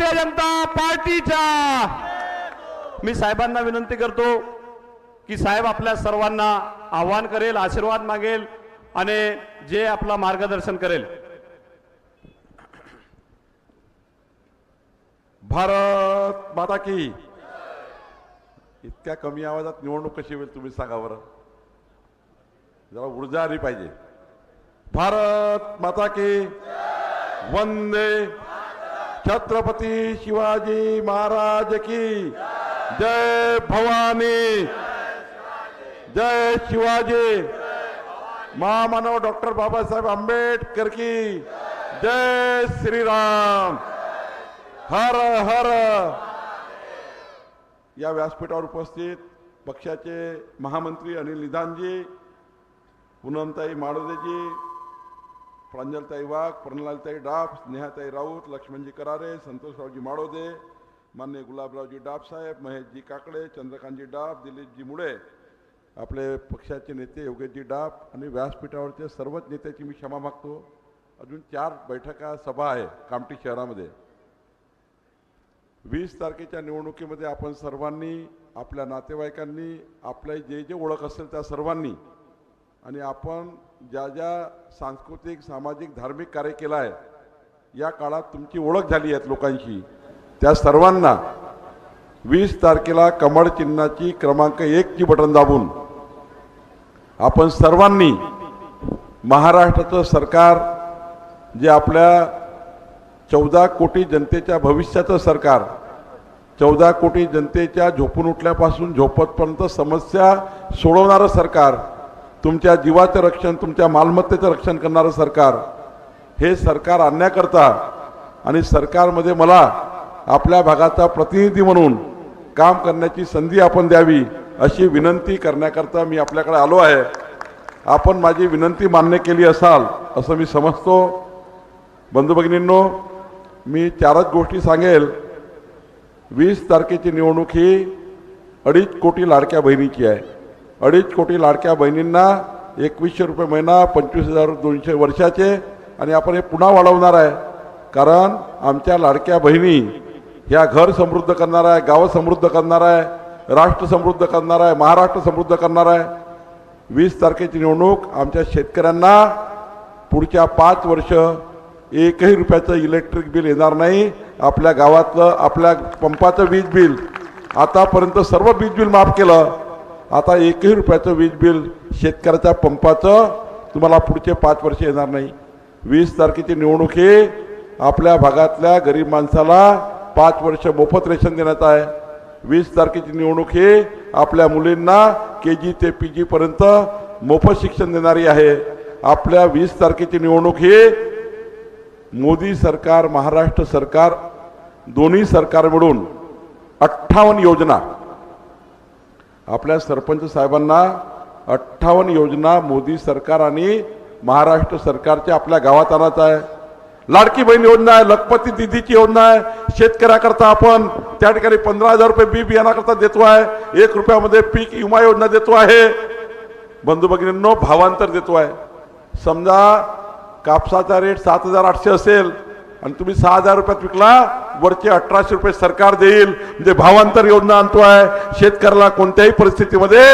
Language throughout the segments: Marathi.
भारतीय जनता पार्टीच्या. मी साहेबांना विनंती करतो की साहेब आपल्या सर्वांना आव्हान करेल आशीर्वाद मागेल आणि जे आपला मार्गदर्शन करेल. भारत माता की इतक्या कमी आवाजात निवडणूक कशी होईल तुम्ही सांगा बरं. जरा ऊर्जा आली पाहिजे. भारत माता की वंदे छत्रपती शिवाजी महाराज की जय भवानी। जय शिवाजी। महामानव डॉक्टर बाबासाहेब आंबेडकर की जय श्रीराम। हर हर। या व्यासपीठावर उपस्थित पक्षाचे महामंत्री अनिल निदानजी पुनमताई माडोदेजी प्रांजलताई वाघ प्रणालताई डाफ स्नेहाताई राऊत लक्ष्मणजी करारे संतोषरावजी माडोदे मान्य गुलाबरावजी डाफ साहेब महेशजी काकडे चंद्रकांतजी डाफ दिलीपजी मुळे आपले पक्षाचे नेते योगेशजी डाफ आणि व्यासपीठावरचे सर्वच नेत्याची मी क्षमा मागतो. अजून चार बैठका सभा आहे कामठी शहरामध्ये. वीस तारखेच्या निवडणुकीमध्ये आपण सर्वांनी आपल्या नातेवाईकांनी आपल्या जे जे ओळख असेल त्या सर्वांनी आणि आपण ज्या ज्या सांस्कृतिक सामाजिक धार्मिक कार्य केलं आहे या काळात तुमची ओळख झाली आहे लोकांशी. त्या सर्वांना वीस तारखेला कमळ चिन्हाची क्रमांक एकची बटन दाबून आपण सर्वांनी महाराष्ट्राचं सरकार जे आपल्या चौदा कोटी जनतेच्या भविष्याचं सरकार चौदा कोटी जनतेच्या झोपून उठल्यापासून झोपतपर्यंत समस्या सोडवणारं सरकार तुमच्या जीवाचं रक्षण तुमच्या मालमत्तेचं रक्षण करणारं सरकार हे सरकार आणण्याकरता आणि सरकारमध्ये मला आपल्या भागाचा प्रतिनिधी म्हणून काम करण्याची संधी आपण द्यावी अशी विनंती करण्याकरता मी आपल्याकडे आलो आहे. आपण माझी विनंती मान्य केली असाल असं मी समजतो. बंधू भगिनींनो मी चारच गोष्टी सांगेल. वीस तारखेची निवडणूक ही अडीच कोटी लाडक्या बहिणीची आहे. अडीच कोटी लाडक्या बहिणींना एकवीसशे रुपये महिना पंचवीस हजार दोनशे वर्षाचे आणि आपण हे पुन्हा वाढवणार आहे. कारण आमच्या लाडक्या बहिणी ह्या घर समृद्ध करणार आहे गावं समृद्ध करणार आहे राष्ट्र समृद्ध करणार आहे महाराष्ट्र समृद्ध करणार आहे. वीस तारखेची निवडणूक आमच्या शेतकऱ्यांना पुढच्या पाच वर्ष एकही रुपयाचं इलेक्ट्रिक बिल येणार नाही. आपल्या गावातलं आपल्या पंपाचं वीज बिल. आतापर्यंत सर्व वीज बिल माफ केलं. आता एकही रुपयाचं वीज बिल शेतकऱ्याच्या पंपाचं तुम्हाला पुढचे पाच वर्ष येणार नाही. वीस तारखेची निवडणूक ही आपल्या भागातल्या गरीब माणसाला पाच वर्ष मोफत रेशन देण्यात आहे. वीस तारखेची निवडणूक ही आपल्या मुलींना के जी ते पी जीपर्यंत मोफत शिक्षण देणारी आहे. आपल्या वीस तारखेची निवडणूक ही मोदी सरकार महाराष्ट्र सरकार दोन्ही सरकार मिळून अठ्ठावन्न योजना आपल्या सरपंच साहेबांना अठ्ठावन्न योजना मोदी सरकार आणि महाराष्ट्र सरकारच्या आपल्या गावात आणत आहे. लाडकी बहीण योजना आहे लखपती दिदीची योजना आहे. शेतकऱ्याकरता आपण त्या ठिकाणी पंधरा हजार रुपये बी बियाणाकरता देतो आहे. एक रुपयामध्ये पीक विमा योजना देतो आहे. बंधू भगिनींनो भावांतर देतो आहे. समजा कापसाचा रेट सात हजार आठशे असेल आणि तुम्ही सहा हजार रुपयात विकला वरचे अठराशे रुपये सरकार देईल. म्हणजे भावांतर योजना आणतो आहे शेतकऱ्याला कोणत्याही परिस्थितीमध्ये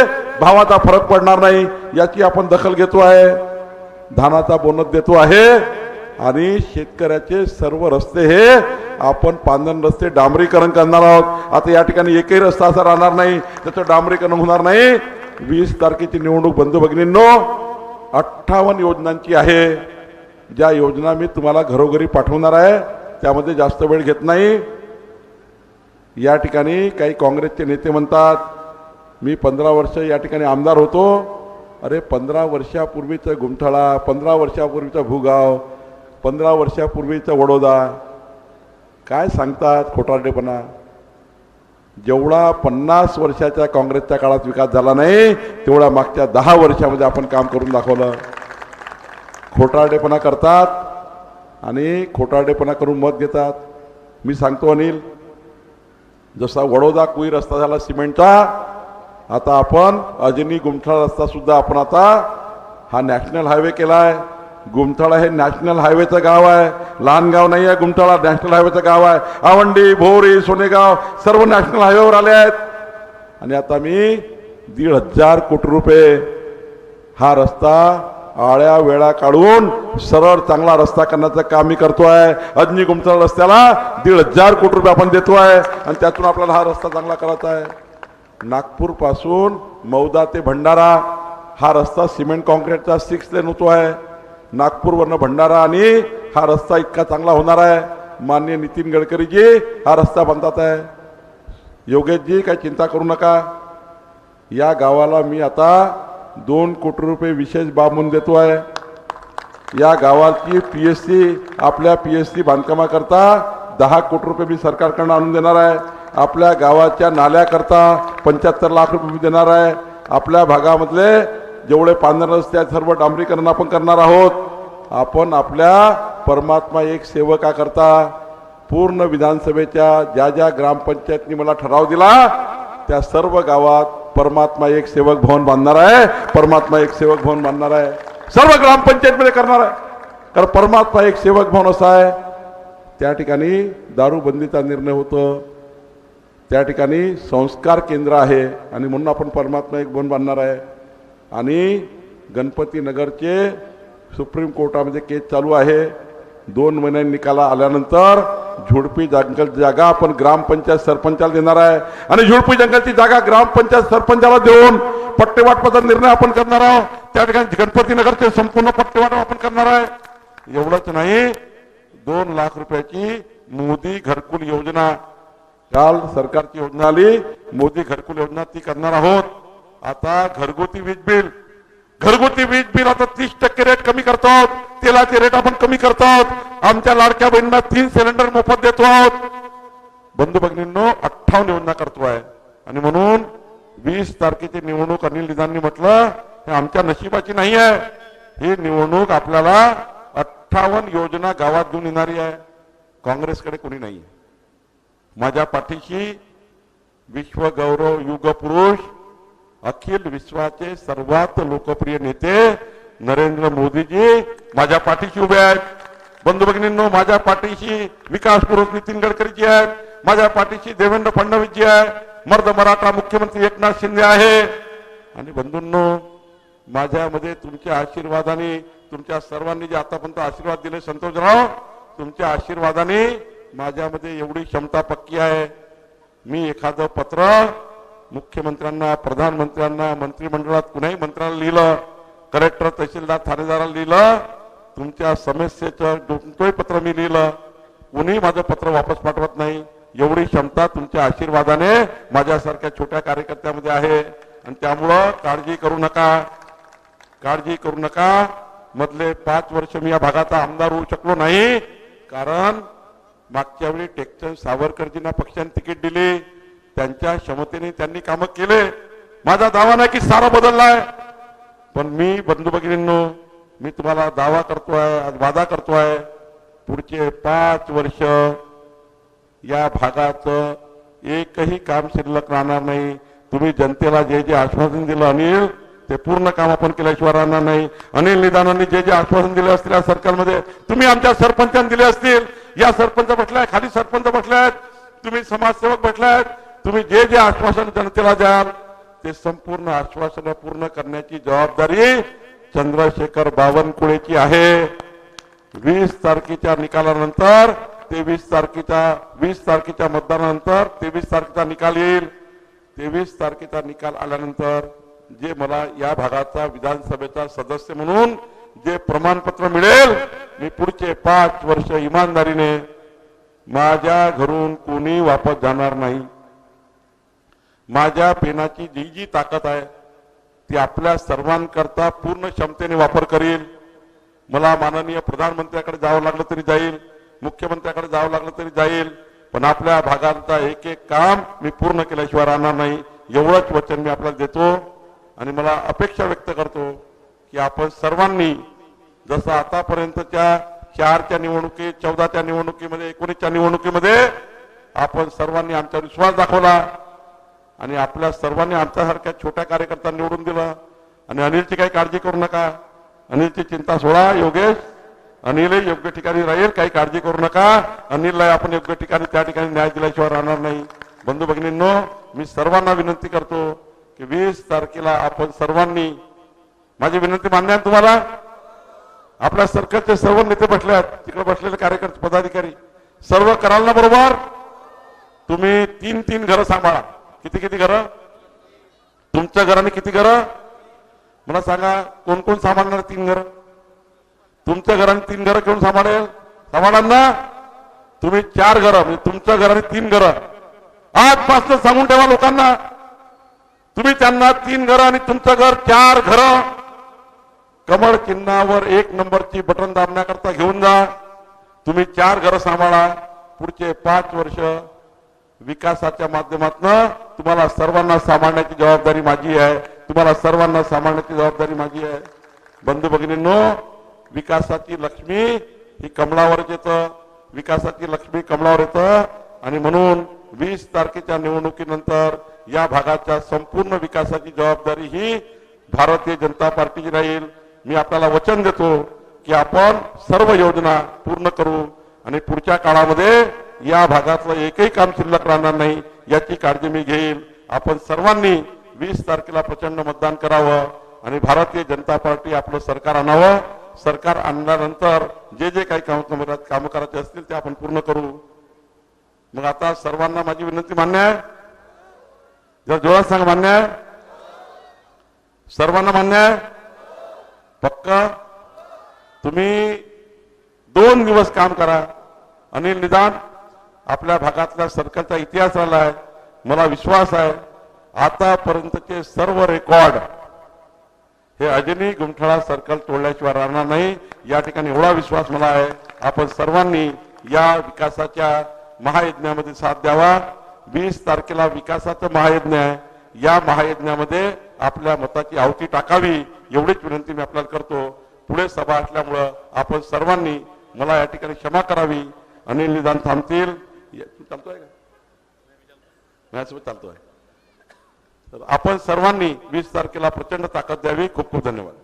भावाचा फरक पडणार नाही. याची आपण दखल घेतो आहे. धानाचा बोनस देतो आहे. आणि शेतकऱ्याचे सर्व रस्ते हे आपण पांदन रस्ते डांबरीकरण करणार आहोत. आता या ठिकाणी एकही रस्ता असा राहणार नाही. त्याचं डांबरीकरण होणार नाही. वीस तारखेची निवडणूक बंधू भगिनींनो अठ्ठावन्न योजनांची आहे. ज्या योजना मी तुम्हाला घरोघरी पाठवणार आहे त्यामध्ये जास्त वेळ घेत नाही. या ठिकाणी काही काँग्रेसचे नेते म्हणतात मी पंधरा वर्ष या ठिकाणी आमदार होतो. अरे पंधरा वर्षापूर्वीचं गुमथळा पंधरा वर्षापूर्वीचा भूगाव पंधरा वर्षापूर्वीचा वडोदा. काय सांगतात खोटारडेपणा? जेवढा पन्नास वर्षाच्या काँग्रेसच्या काळात विकास झाला नाही तेवढा मागच्या दहा वर्षामध्ये आपण काम करून दाखवलं. खोटारडेपणा करतात आणि खोटारडेपणा करून मत घेतात. मी सांगतो अनिल जसा वडोदा कुई रस्ता झाला सिमेंटचा आता आपण अजनी गुमठाळा रस्ता सुद्धा आपण आता हा नॅशनल हायवे केला आहे गुमठाळा हे नॅशनल हायवेचं गाव आहे. लहान गाव नाही आहे गुमठाळा नॅशनल हायवेचं गाव आहे. आवंडी भोवरी सोनेगाव सर्व नॅशनल हायवेवर आले आहेत. आणि आता मी दीड हजार कोटी रुपये हा रस्ता आळ्या वेळा काढून सरळ चांगला रस्ता करण्याचं काम मी करतोय. अजनी गुमथळ रस्त्याला दीड हजार कोटी रुपये आपण देतोय आणि त्यातून आपल्याला हा रस्ता चांगला करायचा आहे. नागपूरपासून मौदा ते भंडारा हा रस्ता सिमेंट कॉन्क्रीटचा सिक्स लेन होतो आहे. नागपूरवरनं भंडारा आणि हा रस्ता इतका चांगला होणार आहे. माननीय नितीन गडकरीजी हा रस्ता बांधतात आहे. योगेशजी काही चिंता करू नका. या गावाला मी आता दोन कोटी रुपये विशेष बाब म्हणून देतो आहे. या गावाची पी एस सी आपल्या पी एस सी बांधकामाकरता दहा कोटी रुपये मी सरकारकडनं आणून देणार आहे. आपल्या गावाच्या नाल्याकरता पंच्याहत्तर लाख रुपये मी देणार आहे. आपल्या भागामधले जेवढे पांढर रस्ते आहेत सर्व डांबरीकरण आपण करणार आहोत. आपण आपल्या परमात्मा एक सेवकाकरता पूर्ण विधानसभेच्या ज्या ज्या ग्रामपंचायतनी मला ठराव दिला त्या सर्व गावात परमात्मा एक सेवक भवन बांधणार आहे परमात्मा एक सेवक भवन बांधणार आहे. सर्व ग्रामपंचायतमध्ये करणार आहे. कारण परमात्मा एक सेवक भवन असा आहे. त्या ठिकाणी दारूबंदीचा निर्णय होतो. त्या ठिकाणी संस्कार केंद्र आहे आणि म्हणून आपण परमात्मा एक भवन बांधणार आहे. आणि गणपतीनगरचे सुप्रीम कोर्टामध्ये केस चालू आहे. दोन महिन्यांनी निकाला आल्यानंतर झुडपी जंगल जागा आपण ग्रामपंचायत सरपंचाला देणार आहे. आणि झुडपी जंगलची जागा ग्रामपंचायत सरपंचाला देऊन पट्टेवाटपाचा निर्णय आपण करणार आहोत. त्या ठिकाणी गणपतीनगरचे संपूर्ण पट्टेवाट आपण करणार आहे. एवढंच नाही दोन लाख रुपयाची मोदी घरकुल योजना. काल सरकारची योजना आली मोदी घरकुल योजना ती करणार आहोत. आता घरगुती वीज बिल घरगुती वीज बिल आता तीस टक्के रेट कमी करतो आहोत तेलाचे रेट आपण कमी करतो आहोत आमच्या लाडक्या बहिणींना तीन सिलेंडर मोफत देतो आहोत. बंधू भगिनींनो अठ्ठावन्न योजना करतो आहे आणि म्हणून वीस तारखेची निवडणूक अनिल निदाननी म्हटलं हे आमच्या नशिबाची नाही आहे ही निवडणूक आपल्याला अठ्ठावन्न योजना गावात घेऊन येणारी आहे. काँग्रेसकडे कोणी नाही आहे माझ्या पाठीशी विश्वगौरव युग पुरुष अखिल विश्वाचे सर्वात लोकप्रिय नेते नरेंद्र मोदीजी माझ्या पाठीशी उभे आहेत. बंधू भगिनींनो माझ्या पाठीशी विकास पुरुष नितीन गडकरीजी आहेत. माझ्या पाठीशी देवेंद्र फडणवीसजी आहे मर्द मराठा मुख्यमंत्री एकनाथ शिंदे आहे. आणि बंधूंनो माझ्यामध्ये तुमच्या आशीर्वादाने तुमच्या सर्वांनी जे आतापर्यंत आशीर्वाद दिले संतोषराव तुमच्या आशीर्वादाने माझ्यामध्ये एवढी क्षमता पक्की आहे. मी एखादं पत्र मुख्यमंत्र्यांना प्रधानमंत्र्यांना मंत्रिमंडळात कुणाही मंत्र्याला लिहिलं कलेक्टर तहसीलदार ठाणेदाराला लिहिलं तुमच्या समस्येचं कोणतंही पत्र मी लिहिलं. कुणी माझं पत्र वापस पाठवत नाही. एवढी क्षमता तुमच्या आशीर्वादाने माझ्यासारख्या छोट्या कार्यकर्त्यामध्ये आहे. आणि त्यामुळं काळजी करू नका. काळजी करू नका. मधले पाच वर्ष मी या भागाचा आमदार होऊ शकलो नाही. कारण मागच्या वेळी टेकचंद सावरकरजींना पक्षाने तिकीट दिली. त्यांच्या क्षमतेने त्यांनी कामं केले. माझा दावा नाही की सारा बदललाय. पण मी बंधू भगिनींनो मी तुम्हाला दावा करतोय आज वादा करतोय. पुढचे पाच वर्ष या भागाचं एकही काम शिल्लक राहणार नाही. तुम्ही जनतेला जे जे आश्वासन दिलं अनिल ते पूर्ण काम आपण केल्याशिवाय राहणार नाही. अनिल निदानांनी जे जे आश्वासन दिले असतील या सरकारमध्ये तुम्ही आमच्या सरपंचांनी दिले असतील. या सरपंच बसलाय खाली सरपंच बसलायत. तुम्ही समाजसेवक बसलायत. तुम्ही जे जे आश्वासन जनतेला द्याल ते संपूर्ण आश्वासन पूर्ण करण्याची जबाबदारी चंद्रशेखर बावनकुळेची आहे. वीस तारखेच्या निकालानंतर तेवीस तारखेच्या वीस तारखेच्या मतदानानंतर तेवीस तारखेचा निकाल येईल. तेवीस तारखेचा निकाल आल्यानंतर जे मला या भागाचा विधानसभेचा सदस्य म्हणून जे प्रमाणपत्र मिळेल मी पुढचे पाच वर्ष इमानदारीने माझ्या घरून कोणी वापस जाणार नाही. माझ्या पेनाची जी जी ताकद आहे ती आपल्या सर्वांकरता पूर्ण क्षमतेने वापर करील. मला माननीय प्रधानमंत्र्याकडे जावं लागलं तरी जाईल मुख्यमंत्र्याकडे जावं लागलं तरी जाईल पण आपल्या भागांचा एक एक काम मी पूर्ण केल्याशिवाय राहणार नाही एवढंच वचन मी आपल्याला देतो आणि मला अपेक्षा व्यक्त करतो की आपण सर्वांनी जसं आतापर्यंतच्या चारच्या निवडणुकीत चौदाच्या निवडणुकीमध्ये एकोणीसच्या निवडणुकीमध्ये आपण सर्वांनी आमचा विश्वास दाखवला. आणि आपल्या सर्वांनी आमच्यासारख्या छोट्या कार्यकर्ता निवडून दिलं. आणि अनिलची काही काळजी करू नका. अनिलची चिंता सोडा योगेश. अनिल योग्य ठिकाणी राहील काही काळजी करू नका. अनिलला आपण योग्य ठिकाणी त्या ठिकाणी न्याय दिल्याशिवाय राहणार नाही. बंधू भगिनींनो मी सर्वांना विनंती करतो की वीस तारखेला आपण सर्वांनी माझी विनंती मान्य आहे तुम्हाला? आपल्या सरकारचे सर्व नेते बसले आहेत. तिकडे बसलेले कार्यकर्ते पदाधिकारी सर्व कराल ना बरोबर? तुम्ही तीन तीन घरं सांभाळा. किती किती घरं तुमच्या घराने किती घरं मला सांगा कोण कोण सांभाळणार तीन घरं? तुमच्या घराने तीन घरं घेऊन सांभाळेल? सांभाळाल ना? तुम्ही चार घरं म्हणजे तुमच्या घराने तीन घरं. आजपासून सांगून ठेवा लोकांना. तुम्ही त्यांना तीन घरं आणि तुमचं घर चार घरं. कमळ चिन्हावर एक नंबरची बटन दाबण्याकरता घेऊन जा. तुम्ही चार घरं सांभाळा. पुढचे पाच वर्ष विकासाच्या माध्यमातून तुम्हाला सर्वांना सांभाळण्याची जबाबदारी माझी आहे. तुम्हाला सर्वांना सांभाळण्याची जबाबदारी माझी आहे. बंधू भगिनींनो विकासाची लक्ष्मी ही कमळावरच येतं. विकासाची लक्ष्मी कमळावर येतं. आणि म्हणून वीस तारखेच्या निवडणुकीनंतर या भागाच्या संपूर्ण विकासाची जबाबदारी ही भारतीय जनता पार्टीची राहील. मी आपल्याला वचन देतो की आपण सर्व योजना पूर्ण करू. आणि पुढच्या काळामध्ये या भागातलं एकही काम शिल्लक राहणार नाही याची काळजी मी घेईल आपण सर्वांनी वीस तारखेला प्रचंड मतदान करावं आणि भारतीय जनता पार्टी आपलं सरकार आणावं. सरकार आणल्यानंतर जे जे काही काम कामं करायचे असतील ते आपण पूर्ण करू. मग आता सर्वांना माझी विनंती मान्य आहे. जर जोरात सांग मान्य आहे? सर्वांना मान्य आहे? पक्क? तुम्ही दोन दिवस काम करा. अनिल निदान आपल्या भागातल्या सर्कलचा इतिहास आला आहे मला विश्वास आहे. आतापर्यंतचे सर्व रेकॉर्ड हे अजनी गुमठाळा सर्कल तोडल्याशिवाय राहणार नाही. या ठिकाणी एवढा विश्वास मला आहे. आपण सर्वांनी या विकासाच्या महायज्ञामध्ये साथ द्यावा. वीस तारखेला विकासाचं महायज्ञ आहे. या महायज्ञामध्ये आपल्या मताची आवती टाकावी एवढीच विनंती मी आपल्याला करतो. पुढे सभा असल्यामुळं आपण सर्वांनी मला या ठिकाणी क्षमा करावी. अनिल निदान थांबतील. तू चालतोय का? माझ्यासोबत चालतोय. तर आपण सर्वांनी वीस तारखेला प्रचंड ताकद द्यावी. खूप खूप धन्यवाद.